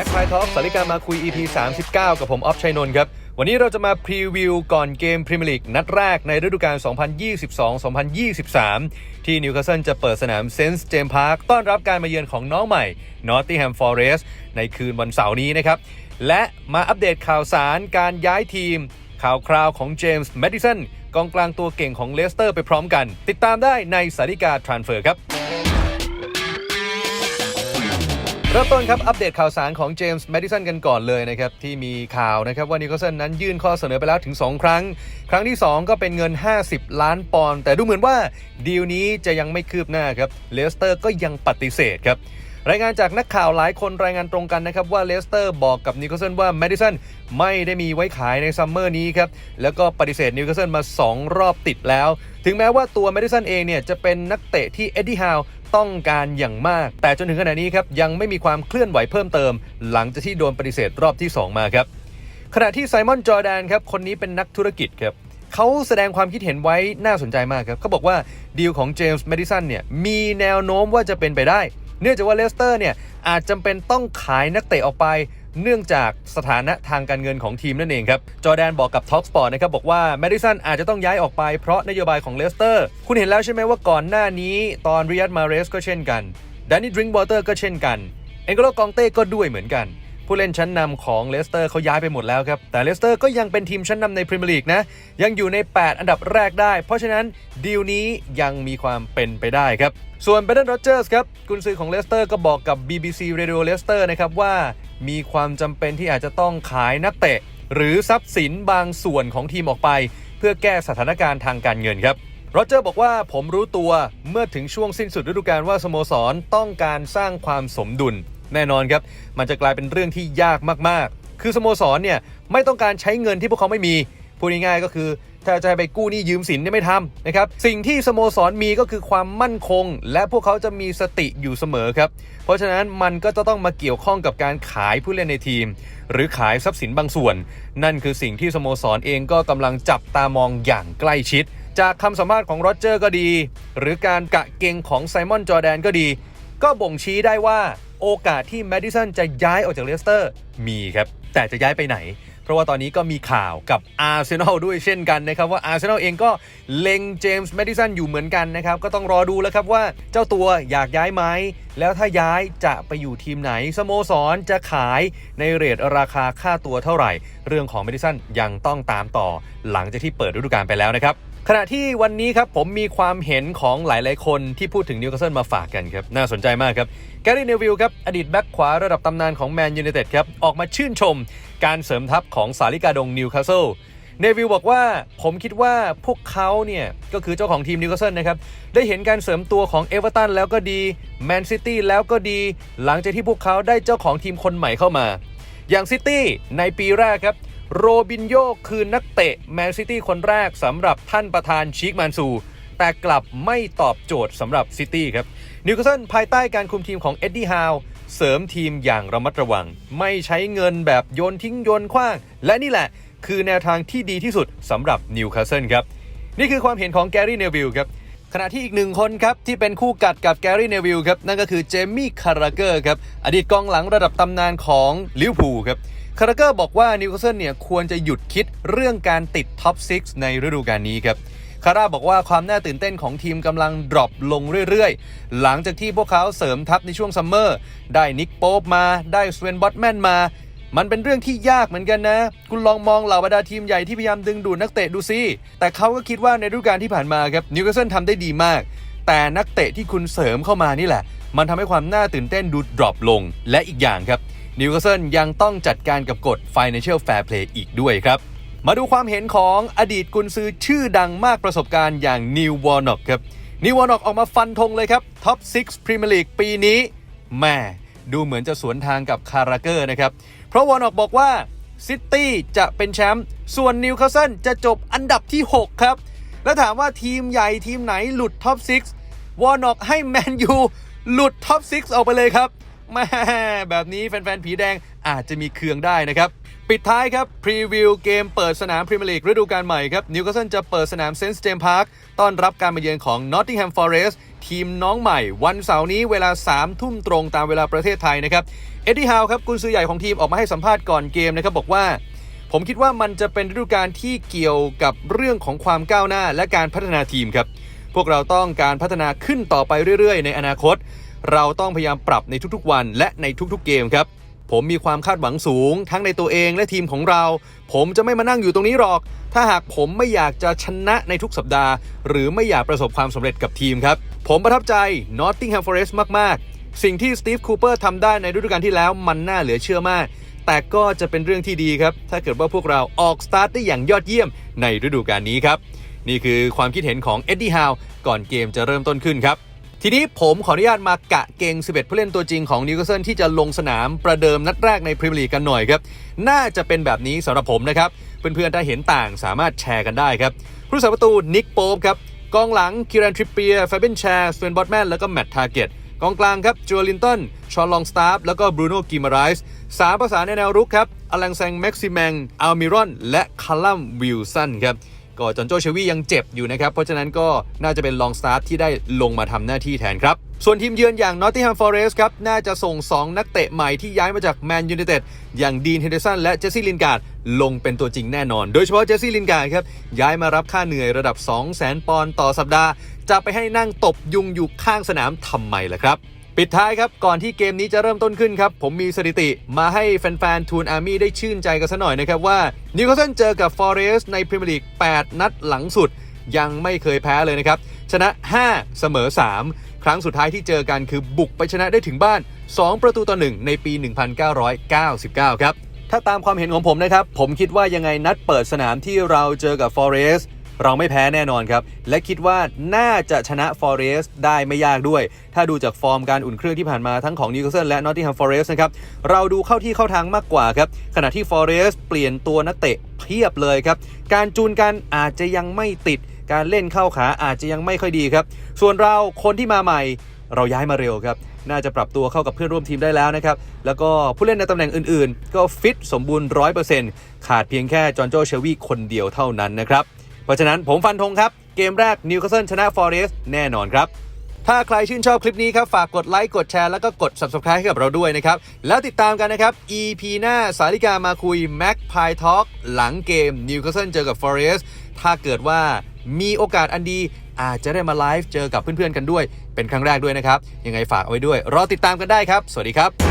ม็กไฟท็อกสาริการมาคุย EP 39 กับผม ออฟชัยนนท์ครับ วันนี้เราจะมาพรีวิวก่อนเกมพรีเมียร์ลีกนัดแรกในฤดูกาล 2022-2023 ที่นิวคาสเซิลจะเปิดสนามเซนส์เจมพาร์คต้อนรับการมาเยือนของน้องใหม่นอตติแฮมฟอเรสในคืนวันเสาร์นี้นะครับ และมาอัปเดตข่าวสารการย้ายทีม ข่าวคราวของเจมส์แมดิสันกองกลางตัวเก่งของเลสเตอร์ไปพร้อมกัน ติดตามได้ในสาริกาทรานเฟอร์ครับ เริ่มต้นครับอัปเดตข่าวสารของเจมส์แมดิสันกันก่อนเลยนะครับ ที่มีข่าวนะครับว่านิโคลสันนั้นยื่นข้อเสนอไปแล้วถึง 2 ครั้ง ครั้งที่ 2 ก็เป็นเงิน 50 ล้านปอนด์แต่ดูเหมือนว่าดีลนี้จะยังไม่คืบหน้าครับเลสเตอร์ก็ยังปฏิเสธครับรายงานจากนักข่าวหลายคนรายงานตรงกันนะครับว่าเลสเตอร์บอกกับนิโคลสันว่าแมดิสันไม่ได้มีไว้ขายในซัมเมอร์นี้ครับ แล้วก็ปฏิเสธนิโคลสันมา 2 รอบติดแล้ว ถึงแม้ว่าตัวแมดิสันเองเนี่ยจะเป็นนักเตะที่เอ็ดดี้ฮาว ต้องการอย่างมาก แต่จนถึงขณะนี้ครับยังไม่มีความเคลื่อนไหวเพิ่มเติม หลังจากที่โดนปฏิเสธรอบที่ 2 มาครับขณะที่ไซมอนจอร์แดนครับคนนี้เป็นนักธุรกิจครับเขาแสดงความคิดเห็นไว้น่าสนใจมากครับเขาบอกว่าดีลของเจมส์แมดิสันเนี่ยมีแนวโน้มว่าจะเป็นไปได้ เนื่องจากว่าเลสเตอร์เนี่ยอาจจำเป็นต้องขายนักเตะออกไป เนื่องจากสถานะทางการเงินของทีมนั่นเองครับ จอแดนบอกกับ Talk Sport นะครับบอกว่าแมดิสันอาจจะต้องย้ายออกไปเพราะนโยบายของเลสเตอร์ คุณเห็นแล้วใช่ไหมว่าก่อนหน้านี้ ตอนเรียดมาเรสก็เช่นกันแดนนี่ดริงวอเตอร์ก็เช่นกันเอ็นโกโลกองเต้ก็ด้วยเหมือนกันผู้เล่นชั้นนำของเลสเตอร์เขาย้ายไปหมดแล้วครับ แต่เลสเตอร์ก็ยังเป็นทีมชั้นนำในพรีเมียร์ลีกนะ ยังอยู่ใน 8 อันดับแรกได้ เพราะฉะนั้นดีลนี้ยังมีความเป็นไปได้ครับ ส่วนเบรนด์โรเจอร์สครับ กุนซือของเลสเตอร์ก็บอกกับ BBC Radio Leicester นะครับว่า มีความจำเป็นที่อาจจะต้องขายนักเตะ หรือทรัพย์สินบางส่วนของทีมออกไป เพื่อแก้สถานการณ์ทางการเงินครับโรเจอร์บอกว่าผมรู้ตัวเมื่อถึงช่วงสิ้นสุดฤดูกาลว่าสโมสรต้องการสร้างความสมดุล แน่นอนครับ มันจะกลายเป็นเรื่องที่ยากมากๆ คือสโมสรเนี่ยไม่ต้องการใช้เงินที่พวกเขาไม่มีพูดง่ายๆก็คือ ถ้าจะไปกู้หนี้ยืมสินเนี่ยไม่ทำนะครับ สิ่งที่สโมสรมีก็คือความมั่นคง และพวกเขาจะมีสติอยู่เสมอครับ เพราะฉะนั้นมันก็จะต้องมาเกี่ยวข้องกับการขายผู้เล่นในทีม หรือขายทรัพย์สินบางส่วน นั่นคือสิ่งที่สโมสรเองก็กำลังจับตามองอย่างใกล้ชิด จากคำสัมภาษณ์ของโรเจอร์ก็ดี หรือการกะเกงของไซมอนจอแดนก็ดี ก็บ่งชี้ได้ว่าโอกาสที่แมดิสันจะย้ายออกจากเลสเตอร์มีครับแต่จะย้ายไปไหน เพราะว่าตอนนี้ก็มีข่าวกับอาร์เซนอลด้วยเช่นกันนะครับว่าอาร์เซนอลเองก็เล็งเจมส์แมดิสันอยู่เหมือนกันนะครับก็ต้องรอดูแล้วครับว่าเจ้าตัวอยากย้ายไหมแล้วถ้าย้ายจะไปอยู่ทีมไหนสโมสรจะขายในเรทราคาค่าตัวเท่าไหร่ เรื่องของแมดิสันยังต้องตามต่อหลังจากที่เปิดฤดูกาลไปแล้วนะครับ ขณะที่วันนี้ครับผมมีความเห็นของหลาย ๆ คนที่พูดถึงนิวคาสเซิลมาฝากกันครับ น่าสนใจมากครับแกรี่เนวิลครับ อดีตแบ็คขวาระดับตำนานของแมนยู i นเต็ดครับ ออกมาชื่นชมการเสริมทัพของสาริกาดงนิวคาสเซิลเนวิลบอกว่าผมคิดว่าพวกเขาเนี่ย ก็คือเจ้าของทีมนิวคาสเซิลนะครับ ได้เห็นการเสริมตัวของเอเวอร์ตันแล้วก็ดีแมนซิตี้แล้วก็ดี หลังจากที่พวกเขาได้เจ้าของทีมคนใหม่เข้ามา อย่างซิตี้ในปีแรกครับ โรบินโยคือนักเตะแมนซิตี้คนแรกสำหรับท่านประธานชิคมันซู แต่กลับไม่ตอบโจทย์สำหรับซิตี้ครับนิวคาสเซิลภายใต้การคุมทีมของเอ็ดดี้ฮาวเสริมทีมอย่างระมัดระวัง ไม่ใช้เงินแบบโยนทิ้งโยนขว้าง และนี่แหละคือแนวทางที่ดีที่สุดสำหรับนิวคาสเซิลครับ นี่คือความเห็นของแกรี่เนวิลครับขณะที่อีกหนึ่งคนครับ ที่เป็นคู่กัดกับแกรี่เนวิลครับ นั่นก็คือเจมี่คาราเกอร์ครับ อดีตกองหลังระดับตำนานของลิเวอร์พูลครับ คาราเกอร์บอกว่านิวคาสเซิลเนี่ยควรจะหยุดคิดเรื่องการติดท็อป 6 ในฤดูกาลนี้ครับคาร่าบอกว่าความน่าตื่นเต้นของทีมกำลังดรอปลงเรื่อยๆ หลังจากที่พวกเขาเสริมทัพในช่วงซัมเมอร์ ได้นิกโป๊ปมา ได้สเวนบอตแมนมา มันเป็นเรื่องที่ยากเหมือนกันนะ คุณลองมองเหล่าบรรดาทีมใหญ่ที่พยายามดึงดูดนักเตะดูสิแต่เขาก็คิดว่าในฤดูกาลที่ผ่านมาครับนิวคาสเซิลทำได้ดีมาก แต่นักเตะที่คุณเสริมเข้ามานี่แหละ มันทำให้ความน่าตื่นเต้นดูดรอปลง และอีกอย่างครับ นิวคาสเซิลยังต้องจัดการกับกฎ Financial Fair Play อีกด้วยครับ มาดูความเห็นของอดีตกุนซือชื่อดังมากประสบการณ์อย่างนิววอร์น็อกครับนิววอร์น็อกออกมาฟันธงเลยครับท็อป6พรีเมียร์ลีกปีนี้แม่ดูเหมือนจะสวนทางกับคาราเกอร์นะครับ เพราะวอร์น็อกบอกว่าซิตี้จะเป็นแชมป์ส่วนนิวคาสเซิลจะจบอันดับที่ 6 ครับ แล้วถามว่าทีมใหญ่ทีมไหนหลุดท็อป6วอร์น็อกให้แมนยูหลุดท็อป6ออกไปเลยครับ แม่แบบนี้แฟนๆ ผีแดงอาจจะมีเคืองได้นะครับ ปิดท้ายครับ พรีวิวเกมเปิดสนามพรีเมียร์ลีกฤดูกาลใหม่ครับนิวคาสเซิลจะเปิดสนามเซนส์เจมพาร์คต้อนรับการมาเยือนของนอตติงแฮมฟอเรสต์ทีมน้องใหม่ วันเสาร์นี้เวลา 3 ทุ่มตรงตามเวลาประเทศไทยนะครับเอ็ดดี้ฮาวครับกุนซือใหญ่ของทีมออกมาให้สัมภาษณ์ก่อนเกมนะครับบอกว่าผมคิดว่ามันจะเป็นฤดูกาลที่เกี่ยวกับเรื่องของความก้าวหน้าและการพัฒนาทีมครับ พวกเราต้องการพัฒนาขึ้นต่อไปเรื่อย ๆ ในอนาคต เราต้องพยายามปรับในทุกๆวันและในทุกๆเกมครับ ผมมีความคาดหวังสูง ทั้งในตัวเองและทีมของเรา ผมจะไม่มานั่งอยู่ตรงนี้หรอก ถ้าหากผมไม่อยากจะชนะในทุกสัปดาห์ หรือไม่อยากประสบความสำเร็จกับทีมครับ ผมประทับใจ Nottingham Forest มากๆ สิ่งที่สตีฟคูเปอร์ทำได้ในฤดูกาลที่แล้วมันน่าเหลือเชื่อมากแต่ก็จะเป็นเรื่องที่ดีครับ ถ้าเกิดว่าพวกเราออกสตาร์ทได้อย่างยอดเยี่ยมในฤดูกาลนี้ครับ นี่คือความคิดเห็นของเอ็ดดี้ฮาวก่อนเกมจะเริ่มต้นขึ้นครับ ทีนี้ผมขออนุญาตมากะเกง 11 ผู้เล่นตัวจริงของนิวคาสเซิลที่จะลงสนามประเดิมนัดแรกในพรีเมียร์ลีกกันหน่อยครับ น่าจะเป็นแบบนี้สำหรับผมนะครับ เพื่อนๆถ้าเห็นต่างสามารถแชร์กันได้ครับผู้สาประตูนิกโป๊ปครับกองหลังคิรันทริปเปียร์ฟเบนแชร์สเวนบอตแมนแล้วก็แมตต์ทาร์เก็ตกองกลางครับจูลินตันชอนลองสตาร์ฟแล้วก็บรูโน่กิมาไรส์สามประสานในแนวรุกครับอลังแซงแม็กซิแมงอัลมิรอน และคาลัมวิลสันครับ ก็จอนโจเชวี่ยังเจ็บอยู่นะครับ เพราะฉะนั้นก็น่าจะเป็นลองสตาร์ทที่ได้ลงมาทำหน้าที่แทนครับ ส่วนทีมเยือนอย่าง Nottingham Forest ครับ น่าจะส่ง 2 นักเตะใหม่ที่ย้ายมาจากแมนยู i นเต็ดอย่างดีนเฮเดสันและเจสซี่ลินการ์ดลงเป็นตัวจริงแน่นอน โดยเฉพาะเจสซี่ลินการ์ดครับ ย้ายมารับค่าเหนื่อยระดับ 200,000ปอนด์ต่อสัปดาห์ จะไปให้นั่งตบยุงอยู่ข้างสนามทำไมล่ะครับ ปิดท้ายครับ ก่อนที่เกมนี้จะเริ่มต้นขึ้นครับ ผมมีสถิติมาให้แฟนๆทูนอาร์มี่ได้ชื่นใจกันสักหน่อยนะครับว่านิวคาสเซิลเจอกับฟอเรสในพรีเมียร์ลีก 8 นัดหลังสุด ยังไม่เคยแพ้เลยนะครับ ชนะ 5 เสมอ 3 ครั้งสุดท้ายที่เจอกันคือบุกไปชนะได้ถึงบ้าน 2 ประตูต่อ 1 ในปี 1999 ครับ ถ้าตามความเห็นของผมนะครับ ผมคิดว่ายังไงนัดเปิดสนามที่เราเจอกับ Forest เรส เราไม่แพ้แน่นอนครับ และคิดว่าน่าจะชนะ Forest ได้ไม่ยากด้วย ถ้าดูจากฟอร์มการอุ่นเครื่องที่ผ่านมาทั้งของ Newcastle และ Nottingham Forest นะครับ เราดูเข้าที่เข้าทางมากกว่าครับ ขณะที่ Forest เปลี่ยนตัวนักเตะเพียบเลยครับ การจูนกันอาจจะยังไม่ติด การเล่นเข้าขาอาจจะยังไม่ค่อยดีครับ ส่วนเราคนที่มาใหม่เราย้ายมาเร็วครับ น่าจะปรับตัวเข้ากับเพื่อนร่วมทีมได้แล้วนะครับ แล้วก็ผู้เล่นในตำแหน่งอื่นๆ ก็ฟิตสมบูรณ์ 100%ขาดเพียงแค่จอห์นโจเชลวีคนเดียวเท่านั้นนะครับ เพราะฉะนั้นผมฟันธงครับ เกมแรกนิวคาสเซิลชนะฟอเรสต์แน่นอนครับ ถ้าใครชื่นชอบคลิปนี้ครับ ฝากกดไลค์กดแชร์แล้วก็กด Subscribe ให้กับเราด้วยนะครับ แล้วติดตามกันนะครับ EP หน้าสาริกามาคุย Mac Pie Talk หลังเกมนิวคาสเซิลเจอกับ Forest ถ้าเกิดว่ามีโอกาสอันดีอาจจะได้มาไลฟ์เจอกับเพื่อนๆกันด้วย เป็นครั้งแรกด้วยนะครับ ยังไงฝากเอาไว้ด้วย รอติดตามกันได้ครับ สวัสดีครับ